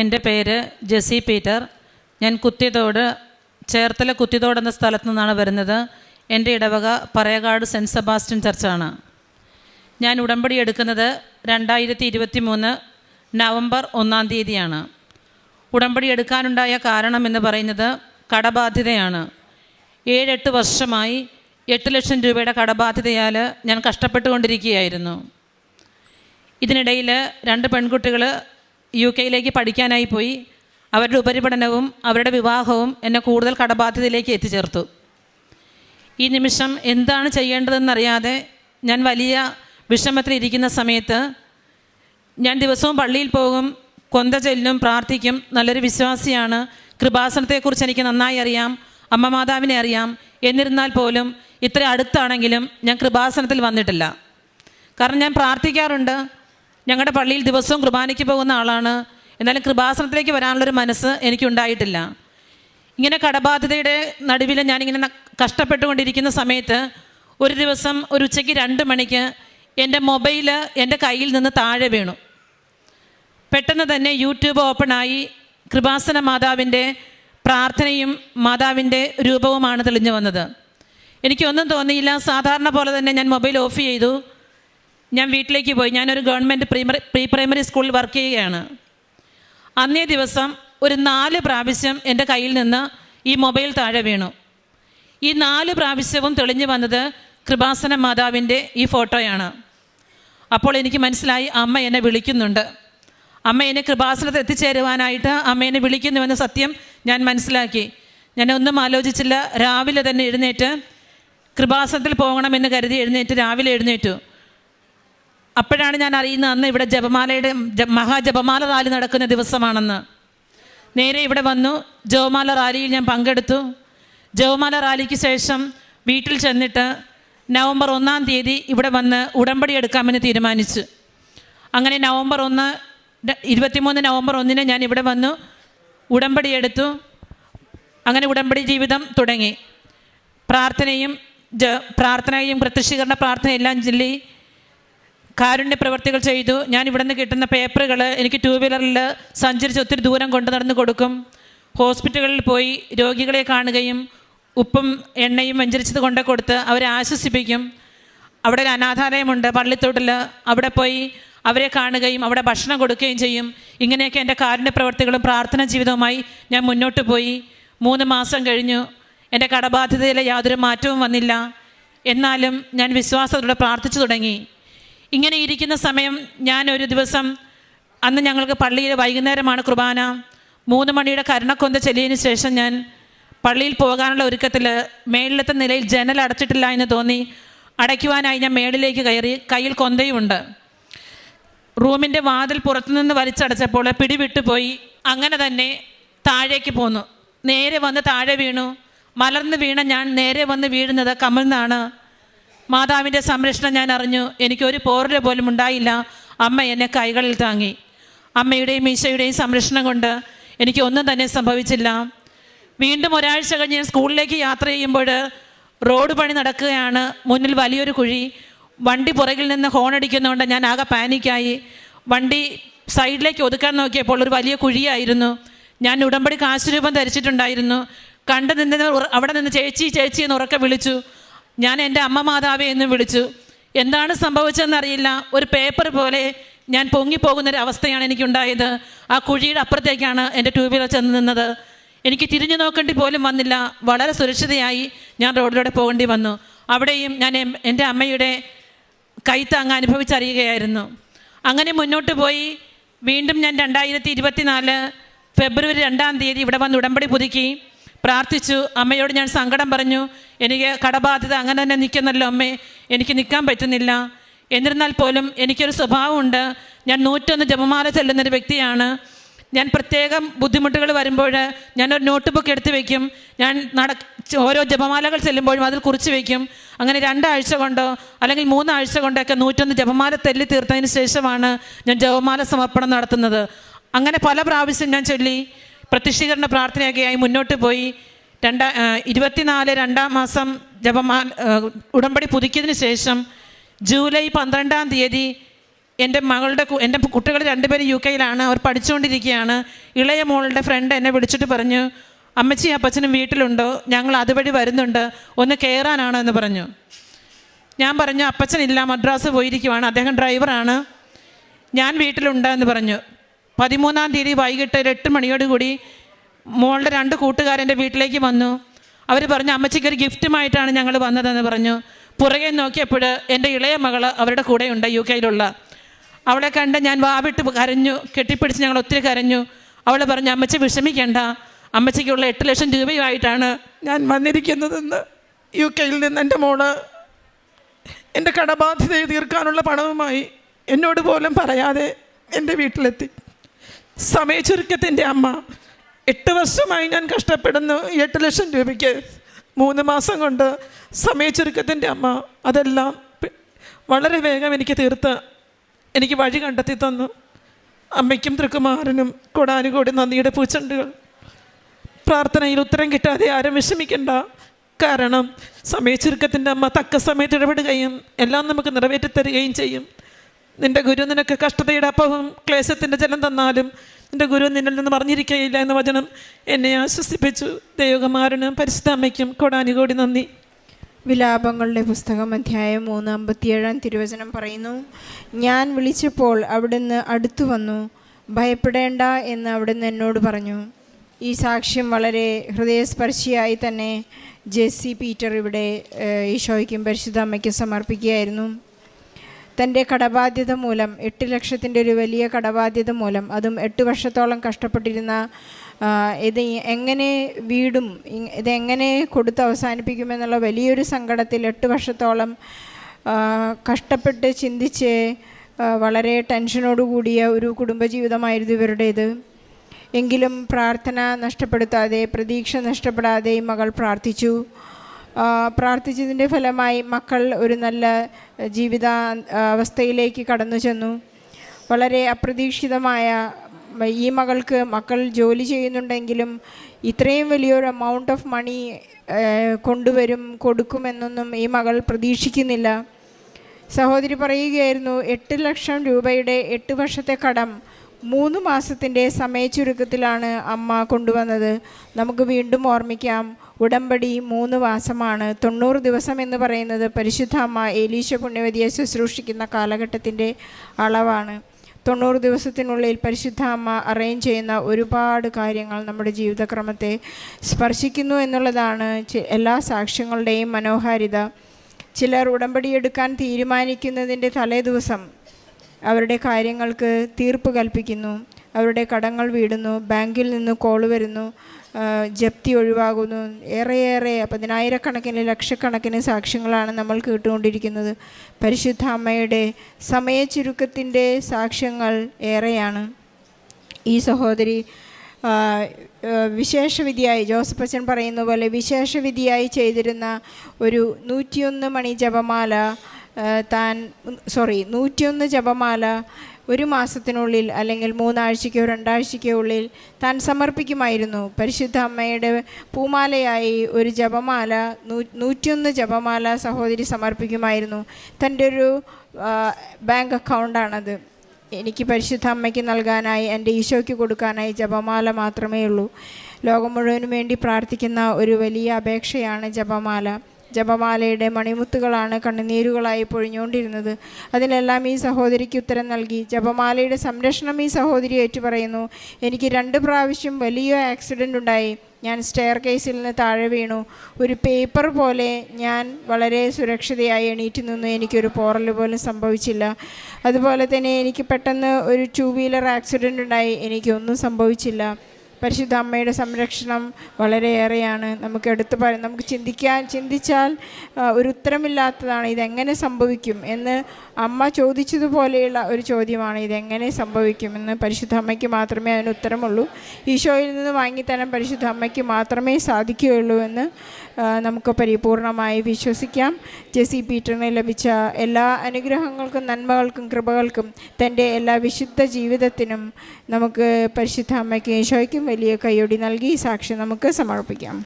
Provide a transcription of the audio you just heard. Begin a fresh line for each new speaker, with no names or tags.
എന്റെ പേര് ജെസി പീറ്റർ. ഞാൻ കുത്തിയതോട് ചേർത്തല കുത്തിയതോട് എന്ന സ്ഥലത്തു നിന്നാണ് വരുന്നത്. എന്റെ ഇടവക പറയകാട് സെന്റ് സെബാസ്റ്റ്യൻ ചർച്ചാണ്. ഞാൻ ഉടമ്പടി എടുക്കുന്നത് രണ്ടായിരത്തി ഇരുപത്തി മൂന്ന് നവംബർ ഒന്നാം തീയതിയാണ്. ഉടമ്പടി എടുക്കാനുണ്ടായ കാരണം എന്ന് പറയുന്നത് കടബാധ്യതയാണ്. ഏഴെട്ട് വർഷമായി എട്ട് ലക്ഷം രൂപയുടെ കടബാധ്യതയാൽ ഞാൻ കഷ്ടപ്പെട്ടുകൊണ്ടിരിക്കുകയായിരുന്നു. ഇതിനിടയിൽ രണ്ട് പെൺകുട്ടികൾ യു കെയിലേക്ക് പഠിക്കാനായി പോയി. അവരുടെ ഉപരിപഠനവും അവരുടെ വിവാഹവും എന്നെ കൂടുതൽ കടബാധ്യതയിലേക്ക് എത്തിച്ചേർത്തു. ഈ നിമിഷം എന്താണ് ചെയ്യേണ്ടതെന്നറിയാതെ ഞാൻ വലിയ വിഷമത്തിലിരിക്കുന്ന സമയത്ത് ഞാൻ ദിവസവും പള്ളിയിൽ പോകും കൊന്ത ചെല്ലും പ്രാർത്ഥിക്കും. നല്ലൊരു വിശ്വാസിയാണ്. കൃപാസനത്തെക്കുറിച്ച് എനിക്ക് നന്നായി അറിയാം. അമ്മ മാതാവിനെ അറിയാം. എന്നിരുന്നാൽ പോലും ഇത്ര അടുത്താണെങ്കിലും ഞാൻ കൃപാസനത്തിൽ വന്നിട്ടില്ല. കാരണം ഞാൻ പ്രാർത്ഥിക്കാറുണ്ട്. ഞങ്ങളുടെ പള്ളിയിൽ ദിവസവും കുർബാനയ്ക്ക് പോകുന്ന ആളാണ്. എന്നാലും കൃപാസനത്തിലേക്ക് വരാനുള്ളൊരു മനസ്സ് എനിക്കുണ്ടായിട്ടില്ല. ഇങ്ങനെ കടബാധ്യതയുടെ നടുവിൽ ഞാനിങ്ങനെ കഷ്ടപ്പെട്ടുകൊണ്ടിരിക്കുന്ന സമയത്ത് ഒരു ദിവസം ഒരു ഉച്ചയ്ക്ക് രണ്ട് മണിക്ക് എന്റെ മൊബൈൽ എന്റെ കയ്യിൽ നിന്ന് താഴെ വീണു. പെട്ടെന്ന് തന്നെ യൂട്യൂബ് ഓപ്പണായി കൃപാസന മാതാവിന്റെ പ്രാർത്ഥനയും മാതാവിന്റെ രൂപവുമാണ് തെളിഞ്ഞു വന്നത്. എനിക്കൊന്നും തോന്നിയില്ല. സാധാരണ പോലെ തന്നെ ഞാൻ മൊബൈൽ ഓഫ് ചെയ്തു. ഞാൻ വീട്ടിലേക്ക് പോയി. ഞാനൊരു ഗവൺമെന്റ് പ്രീമറി പ്രീ പ്രൈമറി സ്കൂളിൽ വർക്ക് ചെയ്യുകയാണ്. അന്നേ ദിവസം ഒരു നാല് പ്രാവശ്യം എന്റെ കയ്യിൽ നിന്ന് ഈ മൊബൈൽ താഴെ വീണു. ഈ നാല് പ്രാവശ്യവും തെളിഞ്ഞു വന്നത് കൃപാസന മാതാവിന്റെ ഈ ഫോട്ടോയാണ്. അപ്പോൾ എനിക്ക് മനസ്സിലായി അമ്മ എന്നെ വിളിക്കുന്നുണ്ട്. അമ്മ എന്നെ കൃപാസനത്ത് എത്തിച്ചേരുവാനായിട്ട് അമ്മ എന്നെ വിളിക്കുന്നുവെന്ന സത്യം ഞാൻ മനസ്സിലാക്കി. ഞാൻ ഒന്നും ആലോചിച്ചില്ല രാവിലെ തന്നെ എഴുന്നേറ്റ് കൃപാസനത്തിൽ പോകണമെന്ന് കരുതി എഴുന്നേറ്റ് രാവിലെ എഴുന്നേറ്റു. അപ്പോഴാണ് ഞാൻ അറിയുന്നത് അന്ന് ഇവിടെ ജപമാലയുടെ മഹാജപമാല റാലി നടക്കുന്ന ദിവസമാണെന്ന്. നേരെ ഇവിടെ വന്നു. ജപമാല റാലിയിൽ ഞാൻ പങ്കെടുത്തു. ജപമാല റാലിക്ക് ശേഷം വീട്ടിൽ ചെന്നിട്ട് നവംബർ ഒന്നാം തീയതി ഇവിടെ വന്ന് ഉടമ്പടി എടുക്കാമെന്ന് തീരുമാനിച്ചു. അങ്ങനെ നവംബർ ഒന്ന് ഇരുപത്തിമൂന്ന് നവംബർ ഒന്നിന് ഞാൻ ഇവിടെ വന്നു. ഉടമ്പടി എടുത്തു. അങ്ങനെ ഉടമ്പടി ജീവിതം തുടങ്ങി. പ്രാർത്ഥനയും പ്രാർത്ഥനയും പ്രത്യക്ഷീകരണ പ്രാർത്ഥനയെല്ലാം ചൊല്ലി കാരുണ്യ പ്രവർത്തികൾ ചെയ്തു. ഞാൻ ഇവിടെ നിന്ന് കിട്ടുന്ന പേപ്പറുകൾ എനിക്ക് ടൂ വീലറിൽ സഞ്ചരിച്ച് ഒത്തിരി ദൂരം കൊണ്ടു നടന്ന് കൊടുക്കും. ഹോസ്പിറ്റലുകളിൽ പോയി രോഗികളെ കാണുകയും ഉപ്പും എണ്ണയും വെഞ്ചരിച്ചത് കൊണ്ട് കൊടുത്ത് അവരെ ആശ്വസിപ്പിക്കും. അവിടെ ഒരു അനാഥാലയമുണ്ട് പള്ളിത്തോട്ടിൽ അവിടെ പോയി അവരെ കാണുകയും അവിടെ ഭക്ഷണം കൊടുക്കുകയും ചെയ്യും. ഇങ്ങനെയൊക്കെ എന്റെ കാരുണ്യ പ്രവർത്തികളും പ്രാർത്ഥന ജീവിതവുമായി ഞാൻ മുന്നോട്ട് പോയി. മൂന്ന് മാസം കഴിഞ്ഞു. എന്റെ കടബാധ്യതയിലെ യാതൊരു മാറ്റവും വന്നില്ല. എന്നാലും ഞാൻ വിശ്വാസത്തോടെ പ്രാർത്ഥിച്ചു തുടങ്ങി. ഇങ്ങനെ ഇരിക്കുന്ന സമയം ഞാൻ ഒരു ദിവസം അന്ന് ഞങ്ങൾക്ക് പള്ളിയിൽ വൈകുന്നേരമാണ് കുർബാന. മൂന്ന് മണിയുടെ കരുണക്കൊന്ത ചെല്ലിയതിന് ശേഷം ഞാൻ പള്ളിയിൽ പോകാനുള്ള ഒരുക്കത്തിൽ മേളിലത്തെ നിലയിൽ ജനൽ അടച്ചിട്ടില്ല എന്ന് തോന്നി. അടയ്ക്കുവാനായി ഞാൻ മേളിലേക്ക് കയറി. കയ്യിൽ കൊന്തയുമുണ്ട്. റൂമിന്റെ വാതിൽ പുറത്തുനിന്ന് വലിച്ചടച്ചപ്പോൾ പിടിവിട്ടു പോയി. അങ്ങനെ തന്നെ താഴേക്ക് പോന്നു. നേരെ വന്ന് താഴെ വീണു. മലർന്ന് വീണ ഞാൻ നേരെ വന്ന് വീഴുന്നത് കമൽന്നാണ് മാതാവിന്റെ സംരക്ഷണം ഞാൻ അറിഞ്ഞു. എനിക്കൊരു പോറൽ പോലും ഉണ്ടായില്ല. അമ്മ എന്നെ കൈകളിൽ താങ്ങി. അമ്മയുടെയും ഈശോയുടെയും സംരക്ഷണം കൊണ്ട് എനിക്ക് ഒന്നും തന്നെ സംഭവിച്ചില്ല. വീണ്ടും ഒരാഴ്ച കഴിഞ്ഞ് ഞാൻ സ്കൂളിലേക്ക് യാത്ര ചെയ്യുമ്പോൾ റോഡ് പണി നടക്കുകയാണ്. മുന്നിൽ വലിയൊരു കുഴി. വണ്ടി പുറകിൽ നിന്ന് ഹോൺ അടിക്കുന്നതുകൊണ്ട് ഞാൻ ആകെ പാനിക്കായി വണ്ടി സൈഡിലേക്ക് ഒതുക്കാൻ നോക്കിയപ്പോൾ ഒരു വലിയ കുഴിയായിരുന്നു. ഞാൻ ഉടമ്പടി കാശുരൂപം ധരിച്ചിട്ടുണ്ടായിരുന്നു. കണ്ടു നിന്ന് അവിടെ നിന്ന് ചേച്ചി ചേച്ചി എന്ന് ഉറക്കെ വിളിച്ചു. ഞാൻ എന്റെ അമ്മ മാതാവേ എന്ന് വിളിച്ചു. എന്താണ് സംഭവിച്ചതെന്നറിയില്ല ഒരു പേപ്പർ പോലെ ഞാൻ പൊങ്ങിപ്പോകുന്നൊരു അവസ്ഥയാണ് എനിക്കുണ്ടായത്. ആ കുഴിയുടെ അപ്പുറത്തേക്കാണ് എന്റെ ടൂ വീലർ ചെന്ന് നിന്നത്. എനിക്ക് തിരിഞ്ഞു നോക്കേണ്ടി പോലും വന്നില്ല. വളരെ സുരക്ഷിതയായി ഞാൻ റോഡിലൂടെ പോകേണ്ടി വന്നു. അവിടെയും ഞാൻ എന്റെ അമ്മയുടെ കൈത്താങ്ങ് അനുഭവിച്ചറിയുകയായിരുന്നു. അങ്ങനെ മുന്നോട്ട് പോയി. വീണ്ടും ഞാൻ രണ്ടായിരത്തി ഇരുപത്തിനാല് ഫെബ്രുവരി രണ്ടാം തീയതി ഇവിടെ വന്ന് ഉടമ്പടി പുതുക്കി. പ്രാർത്ഥിച്ചു. അമ്മയോട് ഞാൻ സങ്കടം പറഞ്ഞു. എനിക്ക് കടബാധ്യത അങ്ങനെ തന്നെ നിൽക്കുന്നല്ലോ അമ്മേ. എനിക്ക് നിൽക്കാൻ പറ്റുന്നില്ല. എന്നിരുന്നാൽ പോലും എനിക്കൊരു സ്വഭാവമുണ്ട്. ഞാൻ നൂറ്റൊന്ന് ജപമാല ചെല്ലുന്നൊരു വ്യക്തിയാണ്. ഞാൻ പ്രത്യേകം ബുദ്ധിമുട്ടുകൾ വരുമ്പോൾ ഞാനൊരു നോട്ട് ബുക്ക് എടുത്ത് വയ്ക്കും ഞാൻ നട ഓരോ ജപമാലകൾ ചെല്ലുമ്പോഴും അതിൽ കുറിച്ച് വയ്ക്കും അങ്ങനെ രണ്ടാഴ്ച കൊണ്ടോ അല്ലെങ്കിൽ മൂന്നാഴ്ച കൊണ്ടൊക്കെ നൂറ്റൊന്ന് ജപമാല തെല്ലി തീർത്തതിന് ശേഷമാണ് ഞാൻ ജപമാല സമർപ്പണം നടത്തുന്നത്. അങ്ങനെ പല പ്രാവശ്യം ഞാൻ ചൊല്ലി. പ്രത്യക്ഷീകരണ പ്രാർത്ഥനയൊക്കെയായി മുന്നോട്ട് പോയി. രണ്ടാ ഇരുപത്തിനാല് രണ്ടാം മാസം ജപമാല ഉടമ്പടി പുതുക്കിയതിന് ശേഷം ജൂലൈ പന്ത്രണ്ടാം തീയതി എന്റെ മകളുടെ എന്റെ കുട്ടികൾ രണ്ടുപേരും യു കെയിലാണ്. അവർ പഠിച്ചുകൊണ്ടിരിക്കുകയാണ്. ഇളയ മോളുടെ ഫ്രണ്ട് എന്നെ വിളിച്ചിട്ട് പറഞ്ഞു അമ്മച്ചി അപ്പച്ചനും വീട്ടിലുണ്ടോ? ഞങ്ങൾ അതുവഴി വരുന്നുണ്ട്. ഒന്ന് കയറാനാണോ എന്ന് പറഞ്ഞു. ഞാൻ പറഞ്ഞു അപ്പച്ചനില്ല മദ്രാസ് പോയിരിക്കുവാണ്. അദ്ദേഹം ഡ്രൈവറാണ് ഞാൻ വീട്ടിലുണ്ട് എന്ന് പറഞ്ഞു. പതിമൂന്നാം തീയതി വൈകിട്ട് ഒരു എട്ട് മണിയോടുകൂടി മോളുടെ രണ്ട് കൂട്ടുകാരന്റെ വീട്ടിലേക്ക് വന്നു. അവർ പറഞ്ഞു അമ്മച്ചിക്ക് ഒരു ഗിഫ്റ്റുമായിട്ടാണ് ഞങ്ങൾ വന്നതെന്ന് പറഞ്ഞു. പുറകെ നോക്കിയപ്പോൾ എന്റെ ഇളയ മകൾ അവരുടെ കൂടെയുണ്ട് യു കെയിലുള്ള. അവളെ കണ്ട് ഞാൻ വാവിട്ട് കരഞ്ഞു കെട്ടിപ്പിടിച്ച് ഞങ്ങൾ ഒത്തിരി കരഞ്ഞു. അവൾ പറഞ്ഞു അമ്മച്ചി വിഷമിക്കേണ്ട. അമ്മച്ചിക്കുള്ള എട്ട് ലക്ഷം രൂപയുമായിട്ടാണ് ഞാൻ വന്നിരിക്കുന്നതെന്ന് യു കെയിൽ നിന്ന് എന്റെ മോൾ എന്റെ കടബാധ്യതയെ തീർക്കാനുള്ള പണവുമായി എന്നോട് പോലും പറയാതെ എന്റെ വീട്ടിലെത്തി. സമയച്ചുരുക്കത്തിന്റെ അമ്മ. എട്ട് വർഷമായി ഞാൻ കഷ്ടപ്പെടുന്നു. എട്ട് ലക്ഷം രൂപയ്ക്ക് മൂന്ന് മാസം കൊണ്ട് സമയച്ചുരുക്കത്തിന്റെ അമ്മ. അതെല്ലാം വളരെ വേഗം എനിക്ക് തീർത്ത് എനിക്ക് വഴി കണ്ടെത്തി തന്നു. അമ്മയ്ക്കും തൃക്കുമാരനും കൂടാനുകൂടി നന്ദിയുടെ പൂച്ചണ്ടുകൾ. പ്രാർത്ഥനയിൽ ഉത്തരം കിട്ടാതെ ആരും വിഷമിക്കണ്ട. കാരണം സമയച്ചുരുക്കത്തിന്റെ അമ്മ തക്ക സമയത്ത് ഇടപെടുകയും എല്ലാം നമുക്ക് നിറവേറ്റി തരികയും ചെയ്യും. നിന്റെ ഗുരു നിനക്ക് കഷ്ടതയുടെ അപ്പവും ക്ലേശത്തിന്റെ ജലം തന്നാലും നിന്റെ ഗുരു നിന്നിൽ നിന്ന് പറഞ്ഞിരിക്കുകയില്ല എന്ന വചനം എന്നെ ആശ്വസിപ്പിച്ചു. ദൈവകുമാരനും പരിശുദ്ധാമയ്ക്കും കൊടാനുകൂടി നന്ദി.
വിലാപങ്ങളുടെ പുസ്തകം അധ്യായം മൂന്ന് അമ്പത്തിയേഴാം തിരുവചനം പറയുന്നു ഞാൻ വിളിച്ചപ്പോൾ അവിടുന്ന് അടുത്തു വന്നു ഭയപ്പെടേണ്ട എന്ന് അവിടുന്ന് എന്നോട് പറഞ്ഞു. ഈ സാക്ഷ്യം വളരെ ഹൃദയസ്പർശിയായി തന്നെ ജെസ്സി പീറ്റർ ഇവിടെ ഈശോയ്ക്കും പരിശുദ്ധ അമ്മയ്ക്കും സമർപ്പിക്കുകയായിരുന്നു. തന്റെ കടബാധ്യത മൂലം എട്ട് ലക്ഷത്തിന്റെ ഒരു വലിയ കടബാധ്യത മൂലം അതും എട്ട് വർഷത്തോളം കഷ്ടപ്പെട്ടിരുന്ന ഇത് എങ്ങനെ വീടും ഇതെങ്ങനെ കൊടുത്ത് അവസാനിപ്പിക്കുമെന്നുള്ള വലിയൊരു സങ്കടത്തിൽ എട്ട് വർഷത്തോളം കഷ്ടപ്പെട്ട് ചിന്തിച്ച് വളരെ ടെൻഷനോട് കൂടിയ ഒരു കുടുംബജീവിതമായിരുന്നു ഇവരുടേത്. എങ്കിലും പ്രാർത്ഥന നഷ്ടപ്പെടുത്താതെ പ്രതീക്ഷ നഷ്ടപ്പെടാതെ മകൾ പ്രാർത്ഥിച്ചു. പ്രാർത്ഥിച്ചതിന്റെ ഫലമായി മക്കൾ ഒരു നല്ല ജീവിത അവസ്ഥയിലേക്ക് കടന്നു ചെന്നു. വളരെ അപ്രതീക്ഷിതമായ ഈ മകൾക്ക് മക്കൾ ജോലി ചെയ്യുന്നുണ്ടെങ്കിലും ഇത്രയും വലിയൊരു എമൗണ്ട് ഓഫ് മണി കൊണ്ടുവരും കൊടുക്കുമെന്നൊന്നും ഈ മകൾ പ്രതീക്ഷിക്കുന്നില്ല. സഹോദരി പറയുകയായിരുന്നു എട്ട് ലക്ഷം രൂപയുടെ എട്ട് വർഷത്തെ കടം മൂന്ന് മാസത്തിന്റെ സമയച്ചുരുക്കത്തിലാണ് അമ്മ കൊണ്ടുവന്നത്. നമുക്ക് വീണ്ടും ഓർമ്മിക്കാം. ഉടമ്പടി മൂന്ന് മാസമാണ്. തൊണ്ണൂറ് ദിവസം എന്ന് പറയുന്നത് പരിശുദ്ധ അമ്മ ഏലീശ പുണ്യവതിയെ ശുശ്രൂഷിക്കുന്ന കാലഘട്ടത്തിന്റെ അളവാണ്. തൊണ്ണൂറ് ദിവസത്തിനുള്ളിൽ പരിശുദ്ധ അമ്മ അറേഞ്ച് ചെയ്യുന്ന ഒരുപാട് കാര്യങ്ങൾ നമ്മുടെ ജീവിതക്രമത്തെ സ്പർശിക്കുന്നു എന്നുള്ളതാണ് എല്ലാ സാക്ഷ്യങ്ങളുടെയും മനോഹാരിത. ചിലർ ഉടമ്പടി എടുക്കാൻ തീരുമാനിക്കുന്നതിന്റെ തലേ ദിവസം അവരുടെ കാര്യങ്ങൾക്ക് തീർപ്പ് കൽപ്പിക്കുന്നു. അവരുടെ കടങ്ങൾ വീടുന്നു ബാങ്കിൽ നിന്ന് കോൾ വരുന്നു ജപ്തി ഒഴിവാകുന്നു. ഏറെയേറെ പതിനായിരക്കണക്കിന് ലക്ഷക്കണക്കിന് സാക്ഷ്യങ്ങളാണ് നമ്മൾ കേട്ടുകൊണ്ടിരിക്കുന്നത്. പരിശുദ്ധ അമ്മയുടെ സമയച്ചുരുക്കത്തിന്റെ സാക്ഷ്യങ്ങൾ ഏറെയാണ്. ഈ സഹോദരി വിശേഷവിധിയായി ജോസഫ് അച്ഛൻ പറയുന്ന പോലെ വിശേഷവിധിയായി ചെയ്തിരുന്ന ഒരു നൂറ്റിയൊന്ന് മണി ജപമാല താൻ സോറി നൂറ്റിയൊന്ന് ജപമാല ഒരു മാസത്തിനുള്ളിൽ അല്ലെങ്കിൽ മൂന്നാഴ്ചയ്ക്കോ രണ്ടാഴ്ചയ്ക്കോ ഉള്ളിൽ താൻ സമർപ്പിക്കുമായിരുന്നു. പരിശുദ്ധ അമ്മയുടെ പൂമാലയായി ഒരു ജപമാല നൂ നൂറ്റിയൊന്ന് ജപമാല സഹോദരി സമർപ്പിക്കുമായിരുന്നു. തന്റെ ഒരു ബാങ്ക് അക്കൗണ്ടാണത് എനിക്ക് പരിശുദ്ധ അമ്മയ്ക്ക് നൽകാനായി എന്റെ ഈശോയ്ക്ക് കൊടുക്കാനായി ജപമാല മാത്രമേ ഉള്ളൂ ലോകം മുഴുവനും വേണ്ടി പ്രാർത്ഥിക്കുന്ന ഒരു വലിയ അപേക്ഷയാണ് ജപമാല. ജപമാലയുടെ മണിമുത്തുകളാണ് കണ്ണുനീരുകളായി പൊഴിഞ്ഞുകൊണ്ടിരുന്നത്. അതിലെല്ലാം ഈ സഹോദരിക്ക് ഉത്തരം നൽകി. ജപമാലയുടെ സംരക്ഷണം ഈ സഹോദരി ഏറ്റുപറയുന്നു. എനിക്ക് രണ്ട് പ്രാവശ്യം വലിയ ആക്സിഡന്റ് ഉണ്ടായി. ഞാൻ സ്റ്റെയർ കേസിൽ നിന്ന് താഴെ വീണു. ഒരു പേപ്പർ പോലെ ഞാൻ വളരെ സുരക്ഷിതയായി എണീറ്റ് നിന്നു. എനിക്കൊരു പോറൽ പോലും സംഭവിച്ചില്ല. അതുപോലെ തന്നെ എനിക്ക് പെട്ടെന്ന് ഒരു ടൂ വീലർ ആക്സിഡന്റ് ഉണ്ടായി. എനിക്കൊന്നും സംഭവിച്ചില്ല. പരിശുദ്ധ അമ്മയുടെ സംരക്ഷണം വളരെയേറെയാണ്. നമുക്ക് എടുത്തു പറ നമുക്ക് ചിന്തിക്കാൻ ചിന്തിച്ചാൽ ഒരു ഉത്തരമില്ലാത്തതാണ് ഇതെങ്ങനെ സംഭവിക്കും എന്ന് അമ്മ ചോദിച്ചതുപോലെയുള്ള ഒരു ചോദ്യമാണ് ഇതെങ്ങനെ സംഭവിക്കുമെന്ന് പരിശുദ്ധ അമ്മയ്ക്ക് മാത്രമേ അതിന് ഉത്തരമുള്ളൂ. ഈശോയിൽ നിന്ന് വാങ്ങിത്തരാൻ പരിശുദ്ധ അമ്മയ്ക്ക് മാത്രമേ സാധിക്കുകയുള്ളൂ എന്ന് നമുക്ക് പരിപൂർണമായി വിശ്വസിക്കാം. ജെസി പീറ്ററിന് ലഭിച്ച എല്ലാ അനുഗ്രഹങ്ങൾക്കും നന്മകൾക്കും കൃപകൾക്കും തന്റെ എല്ലാ വിശുദ്ധ ജീവിതത്തിനും നമുക്ക് പരിശുദ്ധ അമ്മയ്ക്കും ഈശോയ്ക്കും വലിയ കൈയൊടി നൽകി സാക്ഷി നമുക്ക് സമർപ്പിക്കാം.